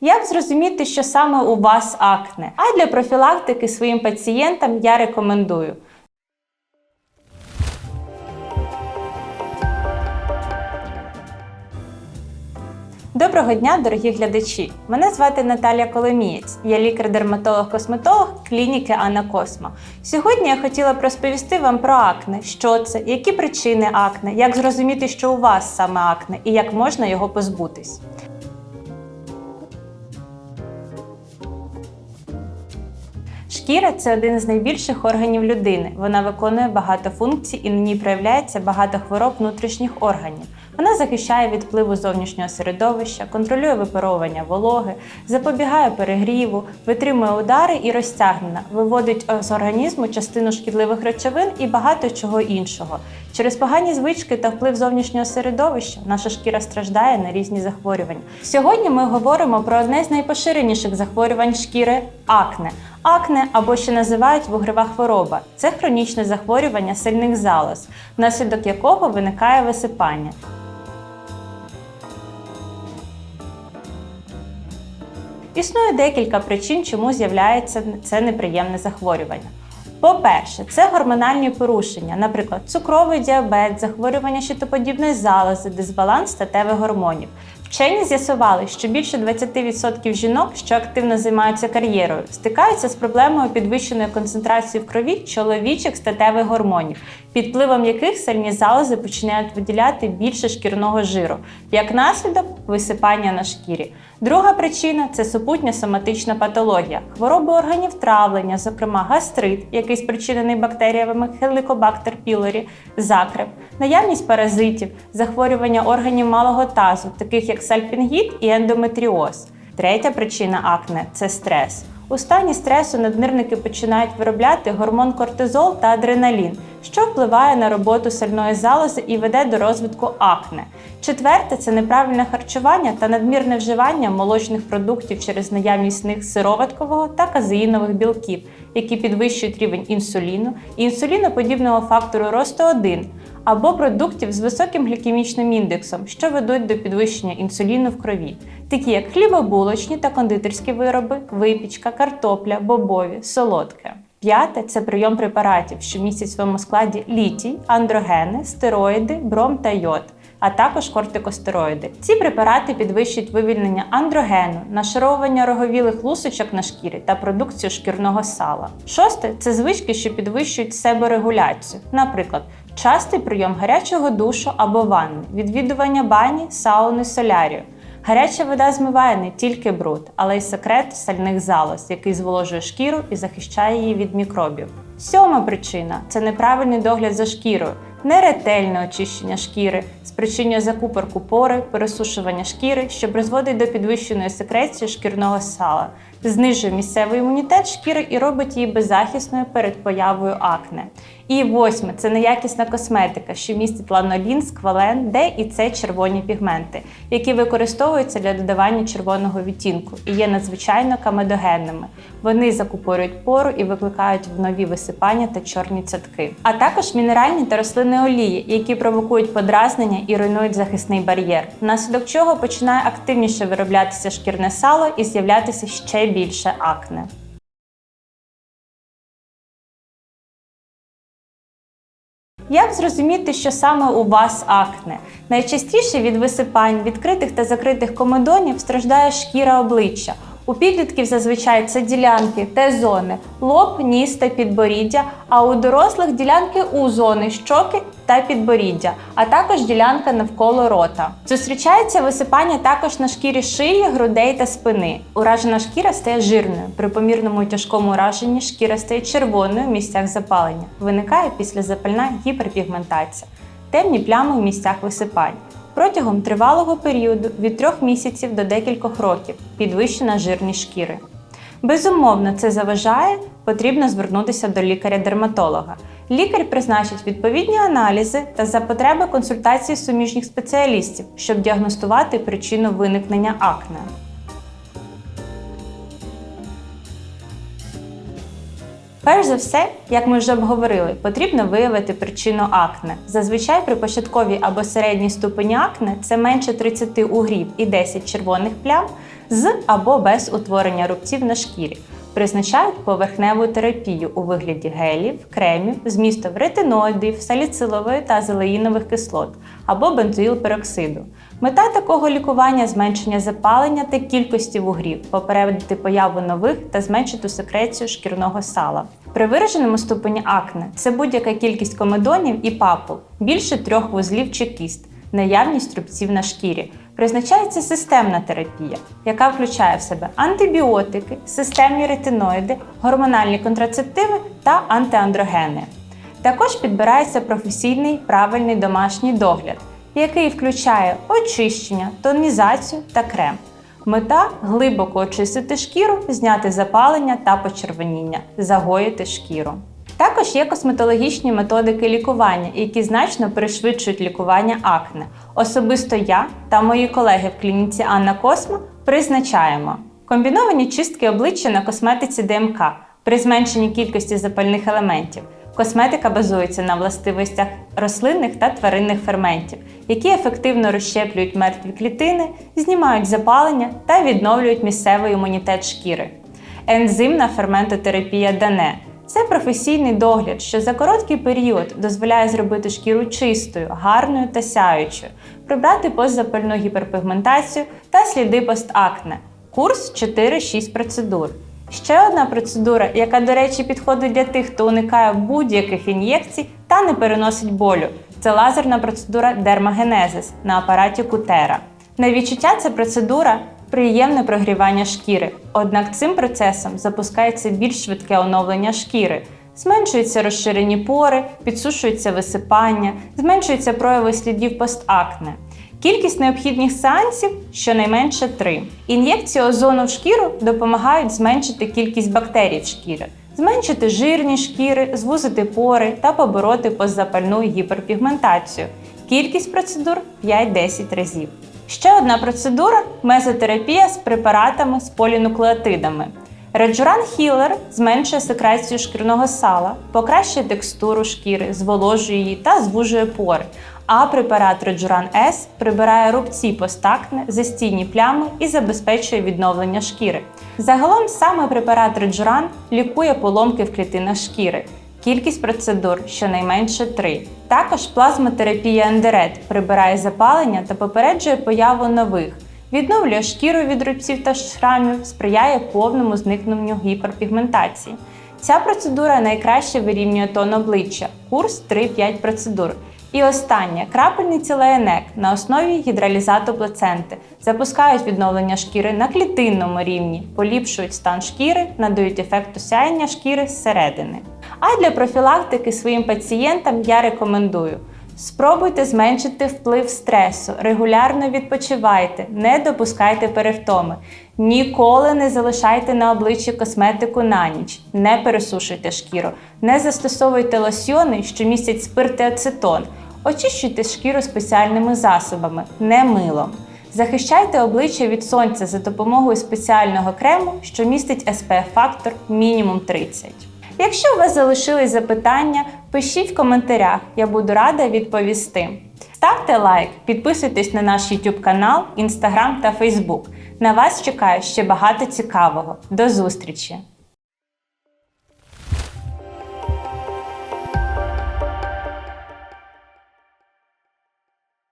Як зрозуміти, що саме у вас акне? А для профілактики своїм пацієнтам я рекомендую. Доброго дня, дорогі глядачі! Мене звати Наталія Коломієць. Я лікар-дерматолог-косметолог клініки Анна Космо. Сьогодні я хотіла б розповісти вам про акне, що це, які причини акне, як зрозуміти, що у вас саме акне і як можна його позбутись. Шкіра це один з найбільших органів людини. Вона виконує багато функцій і на ній проявляється багато хвороб внутрішніх органів. Вона захищає від впливу зовнішнього середовища, контролює випаровування вологи, запобігає перегріву, витримує удари і розтягнена, виводить з організму частину шкідливих речовин і багато чого іншого. Через погані звички та вплив зовнішнього середовища наша шкіра страждає на різні захворювання. Сьогодні ми говоримо про одне з найпоширеніших захворювань шкіри акне. Акне або ще називають вугрова хвороба. Це хронічне захворювання сильних залоз, внаслідок якого виникає висипання. Існує декілька причин, чому з'являється це неприємне захворювання. По-перше, це гормональні порушення, наприклад, цукровий діабет, захворювання щитоподібної залози, дисбаланс статевих гормонів. Вчені з'ясували, що більше 20% жінок, що активно займаються кар'єрою, стикаються з проблемою підвищеної концентрації в крові чоловічих статевих гормонів, під впливом яких сильні залози починають виділяти більше шкірного жиру, як наслідок висипання на шкірі. Друга причина це супутня соматична патологія, хвороби органів травлення, зокрема гастрит, який спричинений бактеріями Helicobacter pylori, закреп, наявність паразитів, захворювання органів малого тазу, таких як сальпінгіт і ендометріоз. Третя причина акне це стрес. У стані стресу наднирники починають виробляти гормон кортизол та адреналін, що впливає на роботу сальної залози і веде до розвитку акне. Четверте це неправильне харчування та надмірне вживання молочних продуктів через наявність них сироваткового та казеїнових білків, які підвищують рівень інсуліну і інсуліноподібного фактору росту 1, або продуктів з високим глікемічним індексом, що ведуть до підвищення інсуліну в крові, такі як хлібобулочні та кондитерські вироби, випічка, картопля, бобові, солодке. П'яте це прийом препаратів, що містять в своєму складі літій, андрогени, стероїди, бром та йод. А також кортикостероїди. Ці препарати підвищують вивільнення андрогену, нашаровування роговілих лусочок на шкірі та продукцію шкірного сала. Шосте це звички, що підвищують себорегуляцію, наприклад, частий прийом гарячого душу або ванни, відвідування бані, сауни, солярію. Гаряча вода змиває не тільки бруд, але й секрет сальних залоз, який зволожує шкіру і захищає її від мікробів. Сьома причина це неправильний догляд за шкірою, неретельне очищення шкіри, спричинює закупорку пори, пересушування шкіри, що призводить до підвищеної секреції шкірного сала, знижує місцевий імунітет шкіри і робить її беззахисною перед появою акне. І восьме це неякісна косметика, що містить ланолін, сквален, Д і С червоні пігменти, які використовуються для додавання червоного відтінку і є надзвичайно камедогенними. Вони закупорюють пору і викликають в нові висипання та чорні цятки, а також мінеральні та рослинні олії, які провокують подразнення і руйнують захисний бар'єр, внаслідок чого починає активніше вироблятися шкірне сало і з'являтися ще більше акне. Як зрозуміти, що саме у вас акне? Найчастіше від висипань, відкритих та закритих комедонів страждає шкіра обличчя. У підлітків зазвичай це ділянки Т-зони, лоб, ніс та підборіддя, а у дорослих ділянки У-зони, щоки та підборіддя, а також ділянка навколо рота. Зустрічається висипання також на шкірі шиї, грудей та спини. Уражена шкіра стає жирною. При помірному і тяжкому ураженні шкіра стає червоною в місцях запалення. Виникає післязапальна гіперпігментація, темні плями в місцях висипань. Протягом тривалого періоду від трьох місяців до декількох років підвищена жирність шкіри. Безумовно, це заважає, потрібно звернутися до лікаря-дерматолога. Лікар призначить відповідні аналізи та за потреби консультації суміжніх спеціалістів, щоб діагностувати причину виникнення акне. Перш за все, як ми вже обговорили, потрібно виявити причину акне. Зазвичай при початковій або середній ступені акне це менше 30 угрів і 10 червоних плям. з або без утворення рубців на шкірі. Призначають поверхневу терапію у вигляді гелів, кремів з містом ретиноїдів, саліцилової та зелеїнових кислот або бензоїлпероксиду. Мета такого лікування зменшення запалення та кількості вугрів, попередити появу нових та зменшити секрецію шкірного сала. При вираженому ступені акне це будь-яка кількість комедонів і папул, більше трьох вузлів чи кіст, наявність рубців на шкірі. Призначається системна терапія, яка включає в себе антибіотики, системні ретиноїди, гормональні контрацептиви та антиандрогени. Також підбирається професійний правильний домашній догляд, який включає очищення, тонізацію та крем. Мета глибоко очистити шкіру, зняти запалення та почервоніння, загоїти шкіру. Також є косметологічні методики лікування, які значно пришвидшують лікування акне. Особисто я та мої колеги в клініці Анна Космо призначаємо комбіновані чистки обличчя на косметиці ДМК при зменшенні кількості запальних елементів. Косметика базується на властивостях рослинних та тваринних ферментів, які ефективно розщеплюють мертві клітини, знімають запалення та відновлюють місцевий імунітет шкіри. Ензимна ферментотерапія Дане це професійний догляд, що за короткий період дозволяє зробити шкіру чистою, гарною та сяючою, прибрати постзапальну гіперпігментацію та сліди постакне. Курс 4-6 процедур. Ще одна процедура, яка, до речі, підходить для тих, хто уникає будь-яких ін'єкцій та не переносить болю. Це лазерна процедура дермагенезис на апараті Кутера. На відчуття ця процедура приємне прогрівання шкіри, однак цим процесом запускається більш швидке оновлення шкіри. Зменшуються розширені пори, підсушується висипання, зменшуються прояви слідів постакне. Кількість необхідних сеансів щонайменше 3. Ін'єкції озону в шкіру допомагають зменшити кількість бактерій в шкірі, зменшити жирні шкіри, звузити пори та побороти постзапальну гіперпігментацію. Кількість процедур 5-10 разів. Ще одна процедура мезотерапія з препаратами з полінуклеотидами. Реджуран Хілер зменшує секрецію шкірного сала, покращує текстуру шкіри, зволожує її та звужує пори. А препарат Реджуран С прибирає рубці постакне, застійні плями і забезпечує відновлення шкіри. Загалом саме препарат Реджуран лікує поломки в клітинах шкіри. Кількість процедур щонайменше 3. Також плазмотерапія ендерет прибирає запалення та попереджує появу нових, відновлює шкіру від рубців та шрамів, сприяє повному зникненню гіперпігментації. Ця процедура найкраще вирівнює тон обличчя, курс 3-5 процедур. І останнє крапельниці лаєнек на основі гідралізату плаценти запускають відновлення шкіри на клітинному рівні, поліпшують стан шкіри, надають ефект осяяння шкіри зсередини. А для профілактики своїм пацієнтам я рекомендую. Спробуйте зменшити вплив стресу, регулярно відпочивайте, не допускайте перевтоми. Ніколи не залишайте на обличчі косметику на ніч, не пересушуйте шкіру, не застосовуйте лосьйони, що містять спирт і ацетон. Очищуйте шкіру спеціальними засобами, не милом. Захищайте обличчя від сонця за допомогою спеціального крему, що містить SPF-фактор мінімум 30. Якщо у вас залишились запитання, пишіть в коментарях, я буду рада відповісти. Ставте лайк, підписуйтесь на наш YouTube канал, Instagram та Facebook. На вас чекає ще багато цікавого. До зустрічі!